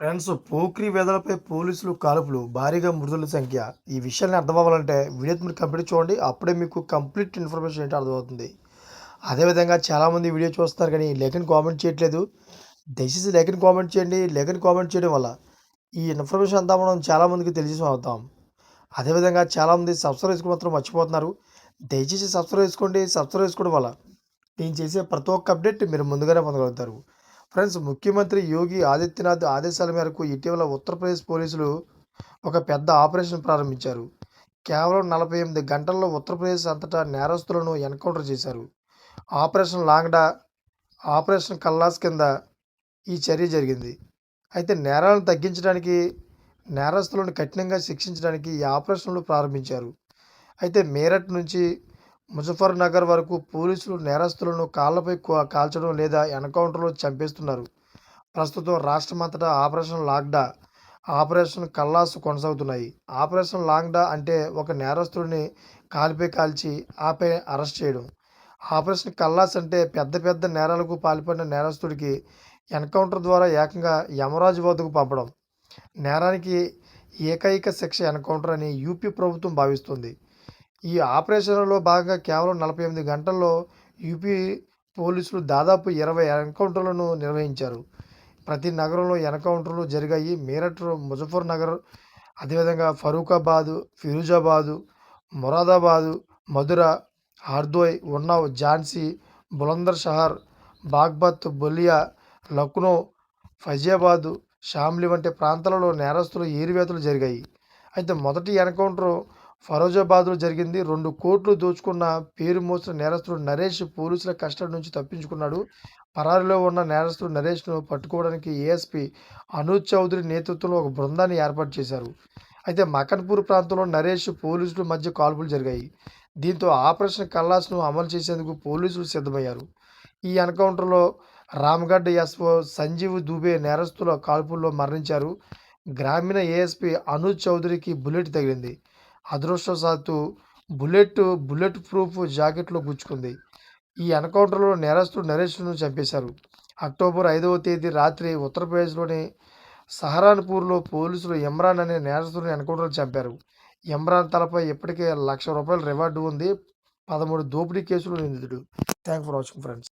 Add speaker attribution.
Speaker 1: Friends Pokiri వేదలపై పోలీసులు కాల్పులు భారీగా మృతుల సంఖ్య. ఈ విషయాన్ని అర్థమవ్వాలంటే వీడియో మీరు కంప్లీట్ చూడండి. అప్పుడే మీకు కంప్లీట్ ఇన్ఫర్మేషన్ ఏంటో అర్థమవుతుంది. అదేవిధంగా చాలామంది వీడియో చూస్తున్నారు కానీ లేఖని కామెంట్ చేయట్లేదు. దయచేసి లేఖని కామెంట్ చేయండి. లేఖని కామెంట్ చేయడం వల్ల ఈ ఇన్ఫర్మేషన్ అంతా మనం చాలామందికి తెలిసి అవుతాం అదేవిధంగా చాలామంది సబ్స్క్రైబ్ చేసుకోవడం మాత్రం మర్చిపోతున్నారు. దయచేసి సబ్స్క్రైబ్ చేసుకోండి. సబ్స్క్రైబ్ చేసుకోవడం వల్ల నేను చేసే ప్రతి ఒక్క అప్డేట్ మీరు ముందుగానే పొందగలుగుతారు. ఫ్రెండ్స్ ముఖ్యమంత్రి యోగి ఆదిత్యనాథ్ ఆదేశాల మేరకు ఇటీవల ఉత్తరప్రదేశ్ పోలీసులు ఒక పెద్ద ఆపరేషన్ ప్రారంభించారు. కేవలం నలభై ఎనిమిది గంటల్లో ఉత్తరప్రదేశ్ అంతటా నేరస్తులను ఎన్కౌంటర్ చేశారు. ఆపరేషన్ లాంగ్డా ఆపరేషన్ కల్లాస్ కింద ఈ చర్య జరిగింది. అయితే నేరాలను తగ్గించడానికి నేరస్తులను కఠినంగా శిక్షించడానికి ఈ ఆపరేషన్లు ప్రారంభించారు. అయితే మేరట్ నుంచి ముజఫర్ నగర్ వరకు పోలీసులు నేరస్తులను కాళ్ళపై కాల్చడం లేదా ఎన్కౌంటర్లో చంపేస్తున్నారు. ప్రస్తుతం రాష్ట్రమంతటా ఆపరేషన్ లాగ్డా ఆపరేషన్ కల్లాసు కొనసాగుతున్నాయి. ఆపరేషన్ లాంగ్డా అంటే ఒక నేరస్తుడిని కాలిపై కాల్చి ఆపై అరెస్ట్ చేయడం. ఆపరేషన్ కల్లాస్ అంటే పెద్ద పెద్ద నేరాలకు పాల్పడిన నేరస్తుడికి ఎన్కౌంటర్ ద్వారా ఏకంగా యమరాజు వద్దకు పంపడం. నేరానికి ఏకైక శిక్ష ఎన్కౌంటర్ అని యూపీ ప్రభుత్వం భావిస్తుంది. ఈ ఆపరేషన్లో భాగంగా కేవలం నలభై ఎనిమిది గంటల్లో యూపీ పోలీసులు దాదాపు ఇరవై ఎన్కౌంటర్లను నిర్వహించారు. ప్రతి నగరంలో ఎన్కౌంటర్లు జరిగాయి. మీరట్ ముజఫర్ నగర్ అదేవిధంగా ఫరూకాబాదు ఫిరోజాబాదు మొరాదాబాదు మధుర హార్దోయ్ ఉన్నావ్ ఝాన్సీ బులందర్ షహర్ బాగ్బత్ బొలియా లక్నో ఫైజాబాదు షామ్లి వంటి ప్రాంతాలలో నేరస్తులు ఏరివేతలు జరిగాయి. అయితే మొదటి ఎన్కౌంటర్ ఫరోజాబాద్లో జరిగింది. రెండు కోట్లు దోచుకున్న పేరు మోసిన నేరస్తుడు నరేష్ పోలీసుల కస్టడీ నుంచి తప్పించుకున్నాడు. పరారిలో ఉన్న నేరస్తుడు నరేష్ను పట్టుకోవడానికి ఏఎస్పీ అనూజ్ చౌదరి నేతృత్వంలో ఒక బృందాన్ని ఏర్పాటు చేశారు. అయితే మకన్పూర్ ప్రాంతంలో నరేష్ పోలీసుల మధ్య కాల్పులు జరిగాయి. దీంతో ఆపరేషన్ కల్లాస్ను అమలు చేసేందుకు పోలీసులు సిద్ధమయ్యారు. ఈ ఎన్కౌంటర్లో రామ్గఢ్ ఎస్ఓ సంజీవ్ దుబే నేరస్తుల కాల్పుల్లో మరణించారు. గ్రామీణ ఏఎస్పీ అనూజ్ చౌదరికి బుల్లెట్ తగిలింది. అదృష్టవశాత్తు బుల్లెట్ బుల్లెట్ ప్రూఫ్ జాకెట్లో గుచ్చుకుంది. ఈ ఎన్కౌంటర్లో నేరస్తుడు నరేష్ను చంపేశారు. అక్టోబర్ ఐదవ తేదీ రాత్రి ఉత్తరప్రదేశ్లోని సహరాన్పూర్లో పోలీసులు ఇమ్రాన్ అనే నేరస్తుడిని ఎన్కౌంటర్ చంపారు. ఇమ్రాన్ తలపై ఇప్పటికే లక్ష రూపాయల రివార్డు ఉంది. పదమూడు దోపిడీ కేసులు నిందితుడు. Thank for watching friends.